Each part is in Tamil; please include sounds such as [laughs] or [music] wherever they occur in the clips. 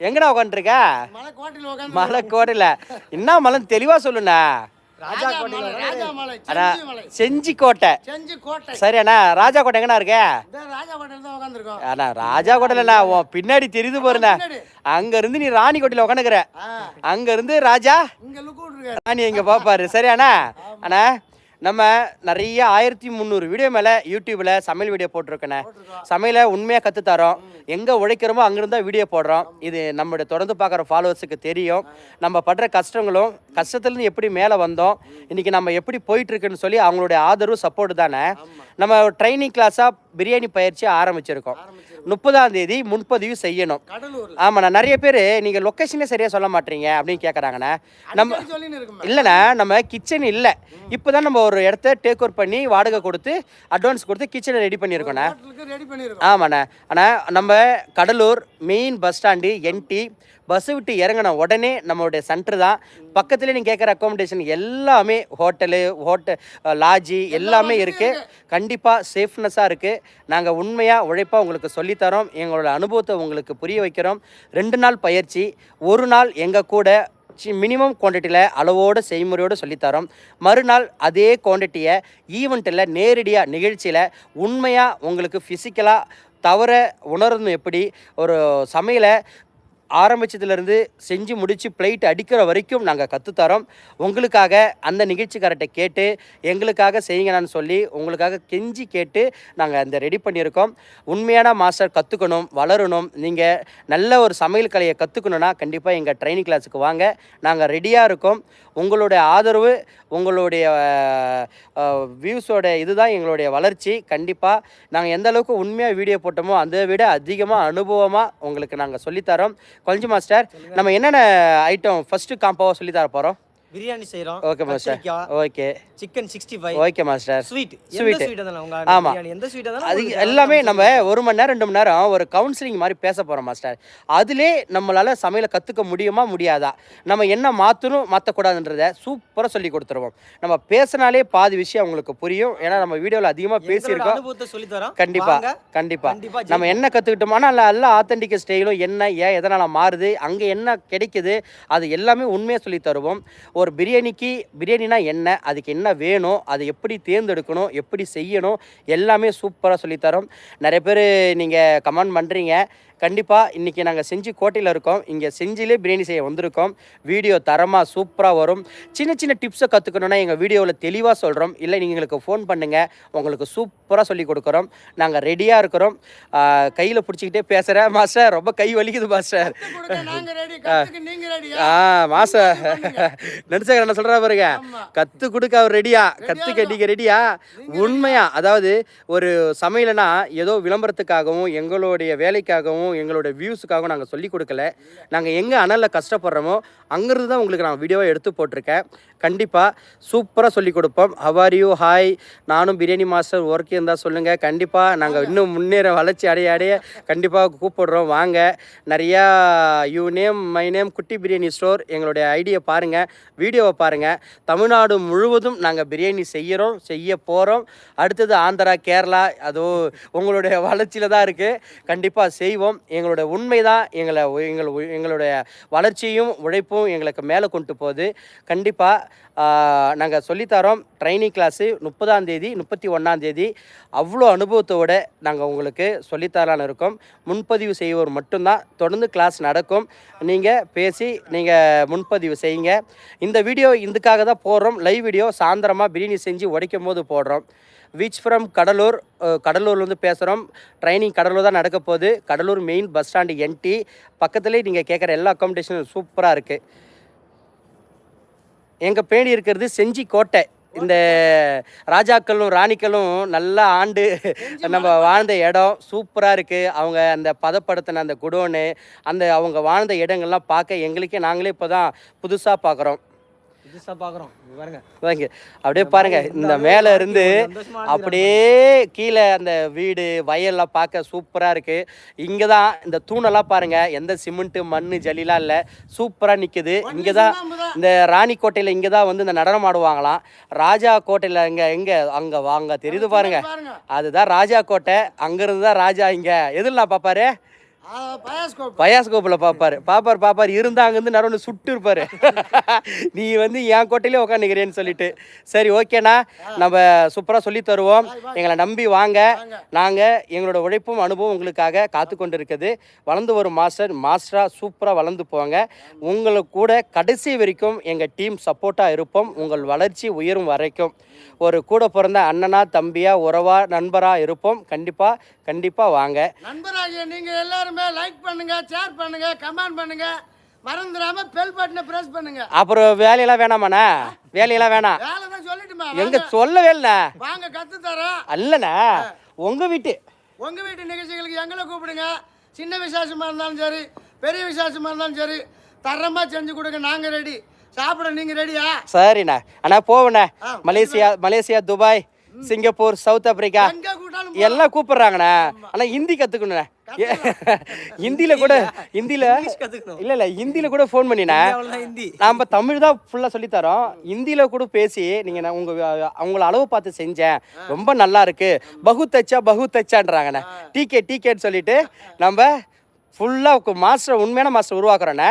எங்கடா உட்காந்துருக்க மலை கோட்டையில் உட்காந்து மலை கோடையில் என்ன மலைன்னு தெளிவா சொல்லுண்ணா. ராஜா மலை ராஜா மலை அண்ணா செஞ்சி மலை. செஞ்சி கோட்டை. செஞ்சி கோட்டை. சரி அண்ணா ராஜா கோட்டை எங்கண்ணா இருக்க? ராஜா கோட்டையில் அண்ணா ராஜா கோட்டையிலண்ணா உன் பின்னாடி தெரியுது பாருண்ணா. அங்க இருந்து நீ ராணி கோட்டையில உட்காந்துக்கிற அங்க இருந்து ராஜா ராணி எங்க பாப்பாரு. சரி அண்ணா அண்ணா நம்ம நிறைய ஆயிரத்தி முந்நூறு வீடியோ மேலே யூடியூப்பில் சமையல் வீடியோ போட்டிருக்கேனே. சமையலை உண்மையாக கற்றுத்தரோம் எங்கே உழைக்கிறோமோ அங்கிருந்தா வீடியோ போடுறோம். இது நம்மளுடைய தொடர்ந்து பார்க்குற ஃபாலோவர்ஸுக்கு தெரியும். நம்ம படுற கஷ்டங்களும் கஷ்டத்துலேருந்து எப்படி மேலே வந்தோம் இன்றைக்கி நம்ம எப்படி போயிட்டுருக்குன்னு சொல்லி அவங்களுடைய ஆதரவு சப்போர்ட் தானே. நம்ம ட்ரைனிங் கிளாஸாக பிரியாணி பயிற்சி ஆரம்பிச்சிருக்கோம். முப்பதாம் தேதி முன்பதிவு செய்யணும். ஆமாண்ணா நிறைய பேர் நீங்கள் லொக்கேஷனே சரியாக சொல்ல மாட்டீங்க அப்படின்னு கேட்குறாங்கண்ணா நம்ம இல்லைண்ணா நம்ம கிச்சன் இல்லை. இப்போ தான் நம்ம ஒரு இடத்த டேக் ஓவர் பண்ணி வாடகை கொடுத்து அட்வான்ஸ் கொடுத்து கிச்சனை ரெடி பண்ணியிருக்கோண்ணே. ஆமாண்ணே. ஆனால் நம்ம கடலூர் மெயின் பஸ் ஸ்டாண்டு என்டி பஸ்ஸை விட்டு இறங்கின உடனே நம்மளுடைய சென்டர் தான். பக்கத்துலேயே நீங்கள் கேட்குற அக்காமடேஷன் எல்லாமே ஹோட்டலு ஹோட்டல் லாட்ஜி எல்லாமே இருக்குது கண்டிப்பாக சேஃப்னஸாக இருக்குது நாங்கள் உண்மையாக உழைப்பாக உங்களுக்கு சொல்லித்தரோம். எங்களோட அனுபவத்தை உங்களுக்கு புரிய வைக்கிறோம். ரெண்டு நாள் பயிற்சி ஒரு நாள் எங்கள் கூட மினிமம் குவான்டிட்டியில் அளவோடு செய்முறையோடு சொல்லித்தரோம். மறுநாள் அதே குவான்டிட்டியை ஈவெண்ட்டில் நேரடியாக நிகழ்ச்சியில் உண்மையாக உங்களுக்கு ஃபிசிக்கலாக தவற உணரணும் எப்படி ஒரு சமையலை ஆரம்பிச்சதுலேருந்து செஞ்சு முடித்து பிளேட் அடிக்கிற வரைக்கும் நாங்கள் கற்றுத்தரோம் உங்களுக்காக அந்த நிகழ்ச்சிக்காரர்கிட்ட கேட்டு எங்களுக்காக செய்யுங்கன்னு சொல்லி உங்களுக்காக கெஞ்சி கேட்டு நாங்கள் அந்த ரெடி பண்ணியிருக்கோம். உண்மையான மாஸ்டர் கற்றுக்கணும் வளரணும். நீங்கள் நல்ல ஒரு சமையல் கலையை கற்றுக்கணுன்னா கண்டிப்பாக எங்கள் ட்ரைனிங் கிளாஸுக்கு வாங்க. நாங்கள் ரெடியாக இருக்கோம். உங்களுடைய ஆதரவு உங்களுடைய வியூஸோட இதுதான் எங்களுடைய வளர்ச்சி. கண்டிப்பாக நாங்கள் எந்த அளவுக்கு உண்மையாக வீடியோ போட்டோமோ அதை விட அதிகமாக அனுபவமாக உங்களுக்கு நாங்கள் சொல்லித்தரோம். கொஞ்சம் மாஸ்டர் நம்ம என்னென்ன ஐட்டம் ஃபஸ்ட்டு காம்போவாக சொல்லி தர போகிறோம் பிரியாணி செய்றோம் okay master okay chicken sixty five okay master sweet. Sweet உங்க ஆமா. எந்த ஸ்வீட் அது எல்லாமே நம்ம ஒரு மணி நேரம் ரெண்டு மணி நேரம் ஒரு கவுன்சிலிங் மாதிரி பேச போகிறோம் மாஸ்டர் அதிலே நம்மளால் சமையலை கற்றுக்க முடியுமா முடியாதா? நம்ம என்ன மாற்றணும் மாற்றக்கூடாதுன்றத சூப்பராக சொல்லி கொடுத்துருவோம். நம்ம பேசினாலே பாதி விஷயம் உங்களுக்கு புரியும். ஏன்னா நம்ம வீடியோவில் அதிகமாக எங்களோட பேசியிருக்கோம். அனுபவத்தை சொல்லி தரோம் கண்டிப்பா. கண்டிப்பா நம்ம என்ன கத்துக்கிட்டோமோ நல்ல நல்ல ஆத்தென்டிக் ஸ்டைலும் என்ன ஏன் எதனால மாறுது அங்க என்ன கிடைக்குது அது எல்லாமே உண்மையா சொல்லி தருவோம். ஒரு பிரியாணிக்கு பிரியாணினா என்ன அதுக்கு என்ன வேணும் அதை எப்படி தேர்ந்தெடுக்கணும் எப்படி செய்யணும் எல்லாமே சூப்பராக சொல்லித்தரோம் நிறைய பேர் நீங்கள் கமெண்ட் பண்ணுறீங்க கண்டிப்பாக இன்றைக்கி நாங்கள் செஞ்சு கோட்டையில் இருக்கோம். இங்கே செஞ்சிலே பிரியாணி செய்ய வந்திருக்கோம். வீடியோ தரமாக சூப்பராக வரும். சின்ன சின்ன டிப்ஸை கற்றுக்கணுன்னா எங்கள் வீடியோவில் தெளிவாக சொல்கிறோம் இல்லை நீங்கள் எங்களுக்கு ஃபோன் பண்ணுங்கள் உங்களுக்கு சூப்பராக சொல்லி கொடுக்குறோம். நாங்கள் ரெடியாக இருக்கிறோம். கையில் பிடிச்சிக்கிட்டே பேசுகிறேன் மாஸ்டர் ரொம்ப கை வலிக்குது மாஸ்டர். ஆ மாஸ்டர். நடிச்சகர் என்ன சொல்கிறா பாருங்க. கத்து கொடுக்க அவர் ரெடியா கத்துக்க நீங்க ரெடியா உண்மையா. அதாவது ஒரு சமையலனா ஏதோ விளம்பரத்துக்காகவும் எங்களுடைய வேலைக்காகவும் எங்களுடைய வியூஸுக்காகவும் நாங்கள் சொல்லி கொடுக்கல. நாங்கள் எங்கே அனலில் கஷ்டப்படுறோமோ அங்கேருந்து தான் உங்களுக்கு நான் வீடியோவை எடுத்து போட்டிருக்கேன். கண்டிப்பாக சூப்பராக சொல்லி கொடுப்போம். ஹவார் யூ ஹாய் நானும் பிரியாணி மாஸ்டர் ஒர்க் இருந்தால் சொல்லுங்கள் கண்டிப்பாக நாங்கள் இன்னும் முன்னேற வளர்ச்சி அடைய அடைய கண்டிப்பாக கூப்பிடுறோம். வாங்க. நிறையா யூ நேம் மை நேம் குட்டி பிரியாணி ஸ்டோர் எங்களுடைய ஐடியை பாருங்கள் வீடியோவை பாருங்கள் தமிழ்நாடு முழுவதும் நாங்கள் பிரியாணி செய்கிறோம் செய்ய போகிறோம் அடுத்தது ஆந்திரா கேரளா அதுவும் உங்களுடைய வளர்ச்சியில் தான் இருக்குது கண்டிப்பாக செய்வோம். எங்களுடைய உண்மை தான் எங்களை எங்கள் எங்களுடைய வளர்ச்சியும் உழைப்பும் எங்களுக்கு மேலே கொண்டு போகுது. கண்டிப்பாக நாங்கள் சொல்லித்தரோம் ட்ரைனிங் கிளாஸு முப்பதாம் தேதி முப்பத்தி ஒன்றாம் தேதி. அவ்வளோ அனுபவத்தோட நாங்கள் உங்களுக்கு சொல்லித்தரலான்னு இருக்கோம். முன்பதிவு செய்வோர் மட்டும்தான். தொடர்ந்து கிளாஸ் நடக்கும். நீங்கள் பேசி நீங்கள் முன்பதிவு செய்யுங்க. இந்த வீடியோ இதுக்காக தான் போடுறோம். லைவ் வீடியோ சாயந்தரமாக பிரியாணி செஞ்சு உடைக்கும் போது போடுறோம். வீச் ஃப்ரம் கடலூர் கடலூர்லேருந்து பேசுகிறோம் ட்ரைனிங் கடலூர் தான் நடக்க போகுது கடலூர் மெயின் பஸ் ஸ்டாண்டு என்டி பக்கத்துலேயே நீங்கள் கேட்குற எல்லா அக்காமடேஷனும் சூப்பராக இருக்குது எங்கள் பேணி இருக்கிறது செஞ்சி கோட்டை. இந்த ராஜாக்களும் ராணிக்களும் நல்லா ஆண்டு நம்ம வாழ்ந்த இடம். சூப்பராக இருக்குது அவங்க அந்த பதப்படுத்தின அந்த குடோனு அந்த அவங்க வாழ்ந்த இடங்கள்லாம் பார்க்க எங்களுக்கே நாங்களே இப்போ தான் புதுசாக பார்க்குறோம். பாருங்க. அப்படியே பாருங்க. இந்த மேலே இருந்து அப்படியே கீழே அந்த வீடு வயல்லாம் பார்க்க சூப்பராக இருக்குது இங்கே தான் இந்த தூணெல்லாம் பாருங்க. எந்த சிமெண்ட்டு மண் ஜல்லிலாம் இல்லை. சூப்பராக நிற்குது இங்கே தான். இந்த ராணிக்கோட்டையில் இங்கே தான் வந்து இந்த நடனம் ஆடுவாங்களாம். ராஜா கோட்டையில் இங்கே எங்கே? அங்கே வாங்க தெரியுது பாருங்க. அதுதான் ராஜா கோட்டை. அங்கேருந்து தான் ராஜா இங்கே. பாப்பாரு? பயாஸ்கோப் பயாஸ்கோப்பில் பார்ப்பாரு பாப்பார். பாப்பார் இருந்தா அங்கேருந்து நடுவில் சுட்டு இருப்பாரு. [laughs] நீ வந்து என் கோட்டையிலே உட்காந்துக்கிறேன்னு சொல்லிட்டு. சரி ஓகேண்ணா. நம்ம சூப்பராக சொல்லி தருவோம். எங்களை நம்பி வாங்க. நாங்கள் எங்களோட உழைப்பும் அனுபவம் உங்களுக்காக காத்து கொண்டு இருக்குது வளர்ந்து வரும் மாஸ்டர் மாஸ்டராக சூப்பராக வளர்ந்து போங்க உங்களுக்கு கூட கடைசி வரைக்கும் எங்கள் டீம் சப்போர்ட்டாக இருப்போம். உங்கள் வளர்ச்சி உயரும் வரைக்கும். ஒரு கூட பிறந்த அண்ணனா தம்பியா உறவா நண்பரா இருப்போம். கண்டிப்பா கண்டிப்பா வாங்க. நண்பராகிய நீங்க எல்லாருமே லைக் பண்ணுங்க ஷேர் பண்ணுங்க கமெண்ட் பண்ணுங்க. மறந்துடாம பெல் பட்டனை பிரஸ் பண்ணுங்க. அப்புறம் வேலையெல்லாம் வேணாமாண்ணா? வேலையெல்லாம் வேணாம். வேலை தான் சொல்லிட்டுமா எங்க சொல்லவே இல்லைண்ணா. வாங்க கத்து தரோம் அல்லண்ணா உங்க வீட்டு. உங்க வீட்டு நிகழ்ச்சிகளுக்கு எங்களை கூப்பிடுங்க. சின்ன விசேஷமா இருந்தாலும் சரி பெரிய விசேஷமா இருந்தாலும் சரி தரமா செஞ்சு கொடுங்க நாங்க ரெடி சாப்பிட நீங்க ரெடியா சரிண்ணா. அண்ணா போவண்ணே. Malaysia Malaysia Dubai Singapore South Africa எல்லாம் கூப்பிடுறாங்கண்ணா. ஆனா ஹிந்தி கத்துக்கணுண்ணே [laughs] ஹிந்தியில கூட ஹிந்தியில இல்ல இல்ல ஹிந்தியில கூட ஃபோன் ஹிந்தி நாம தமிழ் தான் ஃபுல்லாக சொல்லித்தரோம். ஹிந்தியில கூட பேசி நீங்கள் நான் உங்கள் அவங்கள அளவு பார்த்து செஞ்சேன். ரொம்ப நல்லா இருக்கு. பகு தச்சா பகு தச்சான்றாங்கண்ணே டிகே டிகேன்னு சொல்லிட்டு நம்ம ஃபுல்லாக மாஸ்டர் உண்மையான மாஸ்டர் உருவாக்குறோண்ணே.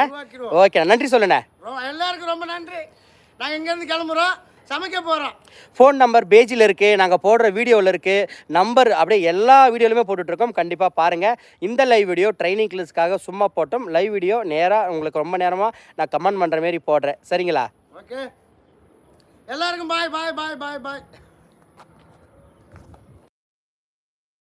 ஓகே நன்றி சொல்லுண்ணே. எல்லாருக்கும் ரொம்ப நன்றி. நாங்க இங்க இருந்து கிளம்புறோம். சமைக்க போறோம். ஃபோன் நம்பர் பேஜில் இருக்குது நாங்கள் போடுற வீடியோவில் இருக்குது நம்பர் அப்படியே எல்லா வீடியோலையுமே போட்டுட்ருக்கோம். கண்டிப்பாக பாருங்கள் இந்த லைவ் வீடியோ ட்ரைனிங் கிளாஸ்க்காக சும்மா போட்டோம். லைவ் வீடியோ நேராக உங்களுக்கு ரொம்ப நேரமாக நான் கமெண்ட் பண்ணுற மாரி போடுறேன். சரிங்களா? ஓகே எல்லாருக்கும் பாய் பாய் பாய் பாய் பாய்